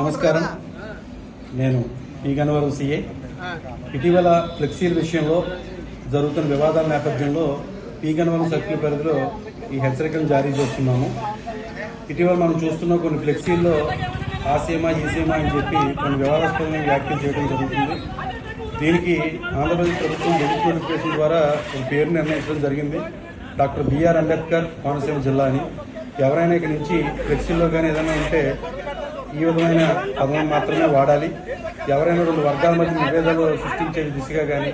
నమస్కారం. నేను ఈ గనవరం సిఏ. ఇటీవల ఫ్లెక్సీల విషయంలో జరుగుతున్న వివాదాల నేపథ్యంలో పీ గనవరం సర్కిల్ పరిధిలో ఈ హెచ్చరికను జారీ చేస్తున్నాము. ఇటీవల మనం చూస్తున్న కొన్ని ఫ్లెక్సీల్లో ఆ సీమా ఈ సీమా అని చెప్పి కొన్ని వివాదాస్పదమైన వ్యాఖ్యలు చేయడం జరుగుతుంది. దీనికి ఆంధ్రప్రదేశ్ ప్రభుత్వం గెజిట్ నోటిఫికేషన్ ద్వారా ఒక పేరు నిర్ణయించడం జరిగింది. డాక్టర్ బిఆర్ అంబేద్కర్ కోనసీమ జిల్లా అని. ఎవరైనా ఇక్కడి నుంచి ఫ్లెక్సీల్లో కానీ ఏదైనా ఉంటే ఈ విధమైన పదం మాత్రమే వాడాలి. ఎవరైనా రెండు వర్గాల మధ్య విభేదాలు సృష్టించే దిశగా కానీ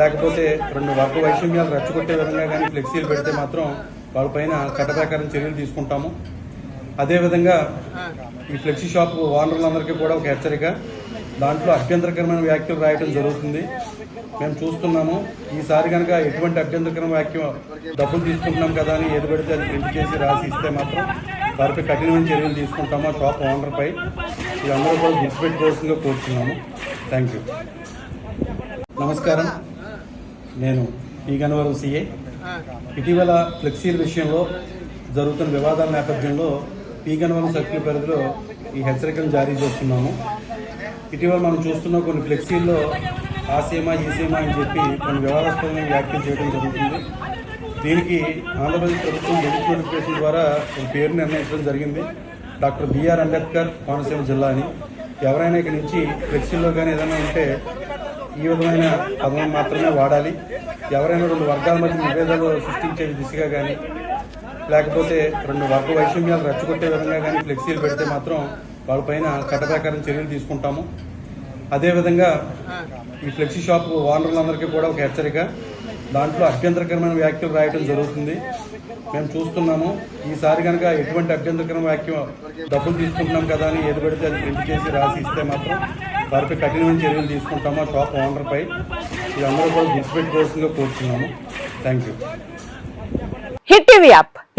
లేకపోతే రెండు వర్గ వైషమ్యాలు రెచ్చగొట్టే విధంగా కానీ ఫ్లెక్సీలు పెడితే మాత్రం వాళ్ళపైన చట్ట చర్యలు తీసుకుంటాము. అదేవిధంగా ఈ ఫ్లెక్సీ షాప్ ఓనర్లందరికీ కూడా ఒక హెచ్చరిక. దాంట్లో అభ్యంతరకరమైన వ్యాఖ్యలు రాయడం జరుగుతుంది. మేము చూస్తున్నాము ఈసారి కనుక ఎటువంటి అభ్యంతరకరమైన వ్యాఖ్య డబ్బులు తీసుకుంటున్నాం కదా అని ఏది పెడితే అది ప్రింట్ చేసి రాసి ఇస్తే మాత్రం వారిపై కఠినమైన చర్యలు తీసుకుంటామో? టాప్ షాప్ ఓనర్పై ఇదందరూ కూడా గుర్తుపెట్టుకోవాల్సిందిగా కోరుతున్నాము థ్యాంక్ యూ నమస్కారం. నేను ఈ గనవరం సిఏ ఇటీవల ఫ్లెక్సీల విషయంలో జరుగుతున్న వివాదాల నేపథ్యంలో ఈ గనవరం సర్కిల్ పరిధిలో ఈ హెచ్చరికలు జారీ చేస్తున్నాము. ఇటీవల మనం చూస్తున్న కొన్ని ఫ్లెక్సీల్లో ఆ సీమా ఈ సీమా అని చెప్పి కొన్ని వివాదాస్పదమైన వ్యాఖ్యలు చేయడం జరుగుతుంది. దీనికి ఆంధ్రప్రదేశ్ ప్రభుత్వం గెజిట్ నోటిఫికేషన్ ద్వారా ఒక పేరు నిర్ణయించడం జరిగింది. డాక్టర్ బిఆర్ అంబేద్కర్ కోనసీమ జిల్లా అని. ఎవరైనా ఇక్కడి నుంచి ఫ్లెక్సీల్లో కానీ ఏదైనా ఉంటే ఈ విధమైన పదం మాత్రమే వాడాలి. ఎవరైనా రెండు వర్గాల మధ్య విభేదాలు సృష్టించే దిశగా కానీ లేకపోతే రెండు వర్గ వైషమ్యాలు రెచ్చగొట్టే విధంగా కానీ ఫ్లెక్సీలు పెడితే మాత్రం వాళ్ళపైన చట్టప్రకారం చర్యలు తీసుకుంటాము. అదేవిధంగా ఈ ఫ్లెక్సీ షాప్ ఓనర్లందరికీ కూడా ఒక హెచ్చరిక. దాంట్లో అభ్యంతరకరమైన వ్యాఖ్యలు రాయడం జరుగుతుంది. మేము చూస్తున్నాము. ఈసారి కనుక ఎటువంటి అభ్యంతరకరమైన వ్యాఖ్యం డబ్బులు తీసుకుంటున్నాం కదా అని ఏది పెడితే అది ప్రింట్ చేసి రాసి ఇస్తే మాత్రం వారిపై కఠినమైన చర్యలు తీసుకుంటాము ఆ షాప్ ఓనర్పై. ఇదందరూ కూడా గుర్తుపెట్టుకోవాల్సిందిగా కోరుతున్నాము thank you Hit TV app.